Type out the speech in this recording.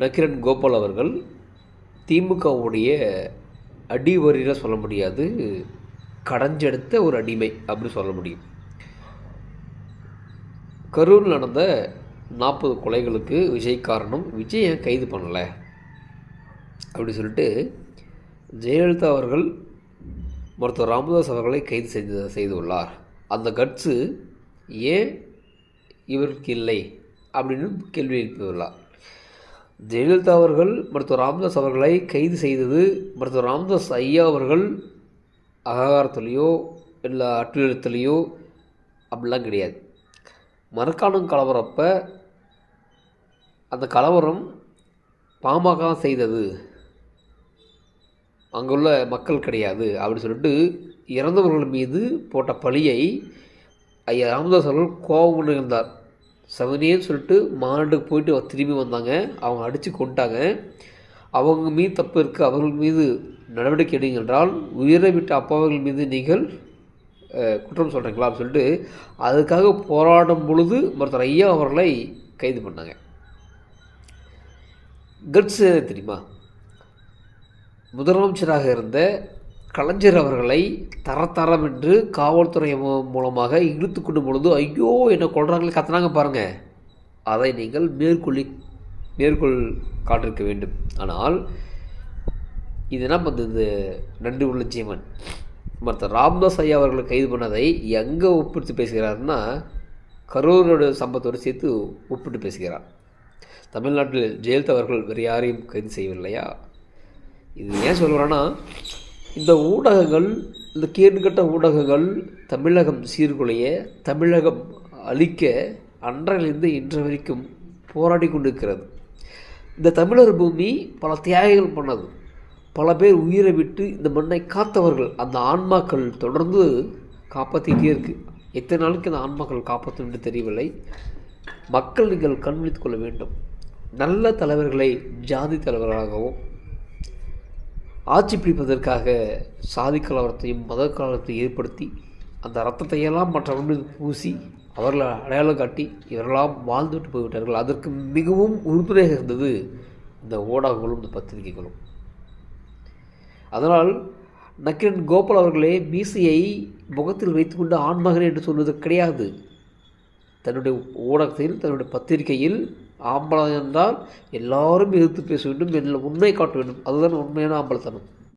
நக்கிரன் கோபால் அவர்கள் திமுகவுடைய அடிவரியில் சொல்ல முடியாது. கடைஞ்செடுத்த ஒரு அடிமை அப்படின்னு சொல்ல முடியும். கரூரில் நடந்த நாற்பது கொலைகளுக்கு விஜய் காரணம் விஜய் ஏன் கைது பண்ணலை? அப்படி சொல்லிட்டு ஜெயலலிதா அவர்கள் மருத்துவர் ராமதாஸ் அவர்களை கைது செய்து செய்துள்ளார். அந்த கட்ஸு ஏன் இவருக்கு இல்லை அப்படின்னு கேள்வி எழுப்பியுள்ளார். ஜெயலலிதா அவர்கள் மருத்துவர் ராமதாஸ் அவர்களை கைது செய்தது மருத்துவர் ராமதாஸ் ஐயா அவர்கள் அகாரத்துலேயோ இல்லை அட்டுழுத்துலேயோ அப்படிலாம் கிடையாது. மரக்காணம் கலவரப்ப அந்த கலவரம் பாமக செய்தது. அங்குள்ள மக்கள் கிடையாது அப்படின்னு சொல்லிட்டு இறந்தவர்கள் மீது போட்ட பழியை ஐயா ராமதாஸ் அவர்கள் கோபம் கொண்டு இருந்தார். செவனேன்னு சொல்லிட்டு மாநாட்டுக்கு போயிட்டு திரும்பி வந்தாங்க. அவங்க அடித்து கொண்டாங்க அவங்க மீது தப்பு இருக்குது அவர்கள் மீது நடவடிக்கை எடுங்க என்றால் உயிரை விட்ட அப்பாவர்கள் மீது நீங்கள் குற்றம் சொல்கிறீங்களா அப்படின்னு சொல்லிட்டு அதுக்காக போராடும் பொழுது மருத்துவர் ஐயா அவர்களை கைது பண்ணாங்க. கட்ஸ் தெரியுமா? முதலமைச்சராக இருந்த கலைஞர் அவர்களை தரத்தரம் என்று காவல்துறை மூலமாக இழுத்து கொண்டு பொழுது ஐயோ என்ன கொள்றாங்களே கத்துனாங்க பாருங்கள் அதை நீங்கள் மேற்கொள்ளி மேற்கொள் காட்டிருக்க வேண்டும். ஆனால் இது என்ன பண்ணுது நன்றி உள்ள ஜீவன். மற்ற ராம்தாஸ் ஐயா அவர்களை கைது பண்ணதை எங்கே ஒப்பிட்டு பேசுகிறாருன்னா கரூரோட சம்பத்தோடு சேர்த்து ஒப்பிட்டு பேசுகிறார். தமிழ்நாட்டில் ஜெயலலிதா அவர்கள் வேறு யாரையும் கைது செய்யவில்லையா? இது ஏன் சொல்கிறேன்னா இந்த ஊடகங்கள் இந்த கேடுகட்ட ஊடகங்கள் தமிழகம் சீர்குலைய தமிழகம் அழிக்க அன்றையிலிருந்து இன்று வரைக்கும் போராடி கொண்டிருக்கிறது. இந்த தமிழர் பூமி பல தியாகங்கள் பண்ணது. பல பேர் உயிரை விட்டு இந்த மண்ணை காத்தவர்கள். அந்த ஆன்மாக்கள் தொடர்ந்து காப்பாற்றிட்டே இருக்குது எத்தனை நாளைக்கு அந்த ஆன்மாக்கள் காப்பாற்றும் என்று தெரியவில்லை. மக்கள் நீங்கள் கண்விழித்து கொள்ள வேண்டும். நல்ல தலைவர்களை ஜாதி தலைவர்களாகவும் ஆட்சி பிடிப்பதற்காக சாதி கலவரத்தையும் மத கலவரத்தையும் ஏற்படுத்தி அந்த ரத்தத்தையெல்லாம் மற்றவர்கள் மீது பூசி அவர்களை அடையாளம் காட்டி இவரெல்லாம் வாழ்ந்துவிட்டு போய்விட்டார்கள். அதற்கு மிகவும் உறுதுணையாக இருந்தது இந்த ஊடகங்களும் இந்த பத்திரிகைகளும். அதனால் நக்கிரன் கோபால் அவர்களே மீசையை முகத்தில் வைத்துக்கொண்டு ஆண்மகன் என்று சொல்வது கிடையாது. தன்னுடைய ஊடகத்தில் தன்னுடைய பத்திரிகையில் ஆம்பளம் இருந்தால் எல்லாரும் எதிர்த்து பேச வேண்டும் எல்லாம் உண்மை காட்ட வேண்டும். அதுதான் உண்மையான ஆம்பளத்தனம்.